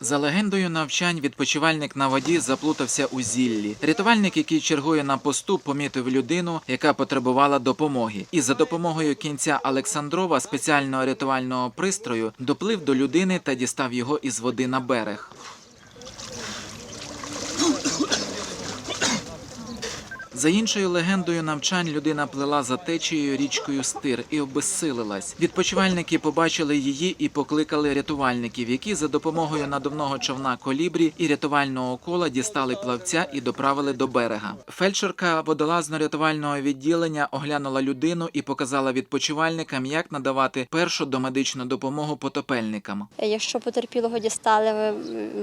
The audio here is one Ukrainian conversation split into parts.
За легендою навчань, відпочивальник на воді заплутався у зіллі. Рятувальник, який чергує на посту, помітив людину, яка потребувала допомоги, і за допомогою кінця Олександрова спеціального рятувального пристрою доплив до людини та дістав його із води на берег. За іншою легендою навчань людина плила за течією річкою Стир і обезсилилась. Відпочивальники побачили її і покликали рятувальників, які за допомогою надувного човна колібрі і рятувального кола дістали плавця і доправили до берега. Фельдшерка водолазно-рятувального відділення оглянула людину і показала відпочивальникам, як надавати першу домедичну допомогу потопельникам. Якщо потерпілого дістали,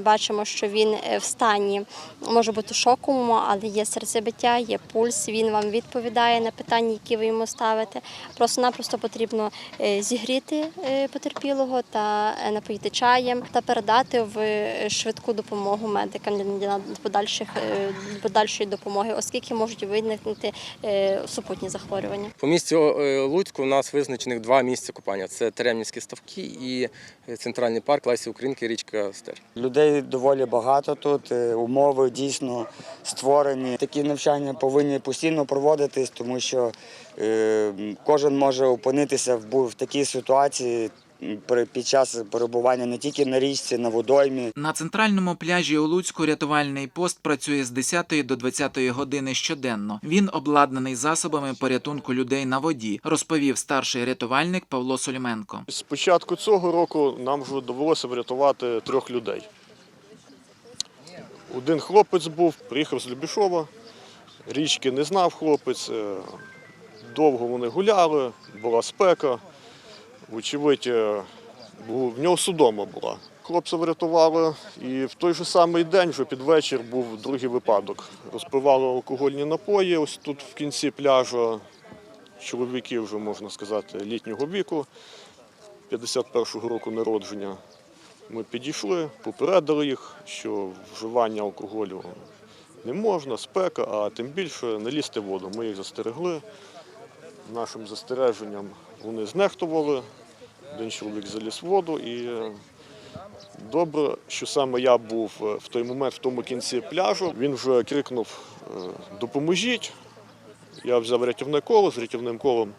бачимо, що він е, в стані може бути шоковому, але є серцебиття, є пульс. Він вам відповідає на питання, які ви йому ставите. Просто-напросто потрібно е, зігріти е, потерпілого та е, напоїти чаєм та передати в швидку допомогу медикам для подальших подальшої допомоги, оскільки можуть виникнути супутні захворювання. По місті е, Луцьку у нас визначених два місця купання: це Теремнівські ставки і центральний парк Лесі Українки, річка Стер. Людей доволі багато тут. Умови дійсно створені. Такі навчання повинні постійно проводитись, тому що е, кожен може опинитися в, в такій ситуації при- під час перебування не тільки на річці, на водоймі. На центральному пляжі у Луцьку рятувальний пост працює з 10 до 20 години щоденно. Він обладнаний засобами порятунку людей на воді, розповів старший рятувальник Павло Сольменко. З початку цього року нам вже довелося врятувати трьох людей. Один хлопець був, приїхав з Любішова, річки не знав хлопець. е, Довго вони гуляли, була спека. Вочевидь, е, в нього судома була. Хлопця врятували, і в той же самий день, вже під вечір, був другий випадок. Розпивали алкогольні напої ось тут в кінці пляжу. Чоловіки вже можна сказати літнього віку. 51-го року народження. Ми підійшли, попередили їх, що вживання алкоголю не можна, спека, а тим більше не лізти в воду. Ми їх застерегли. Нашим застереженням вони знехтували. Один чоловік заліз в воду і е, добре, що саме я був е, в той момент в тому кінці пляжу. Він вже крикнув е, Допоможіть. Я взяв рятівне коло з рятівним колом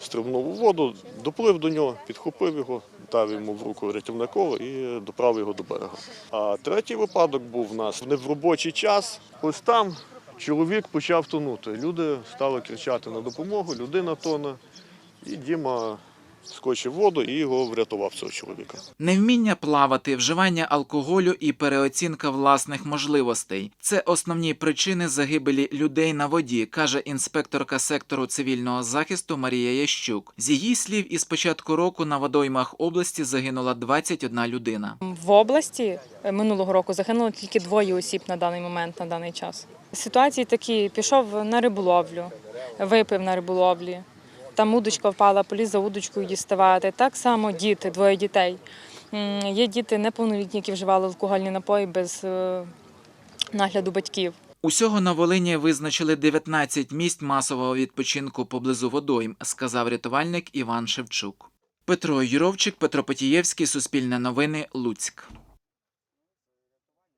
стрибнув у воду, доплив до нього, підхопив його, дав йому в руку рятівне і доправив його до берега. А третій випадок був в нас не в робочий час. Ось там чоловік почав тонути. Люди стали кричати на допомогу, людина тоне. І Діма скочив в воду і його врятував цього чоловіка. Невміння плавати, вживання алкоголю і переоцінка власних можливостей це основні причини загибелі людей на воді, каже інспекторка сектору цивільного захисту Марія Ящук. З її слів, із початку року на водоймах області загинула 21 людина. В області е, минулого року загинуло тільки двоє осіб на даний момент, на даний час. Ситуації такі: пішов на риболовлю, випив на риболовлі. Там удочка впала, поліз за удочкою діставати. Так само діти, двоє дітей. Є діти неповнолітні, які вживали алкогольні напої без е, нагляду батьків. Усього на Волині визначили 19 місць масового відпочинку поблизу водойм, сказав рятувальник Іван Шевчук. Петро Юровчик, Петро Потієвський, Суспільне новини, Луцьк.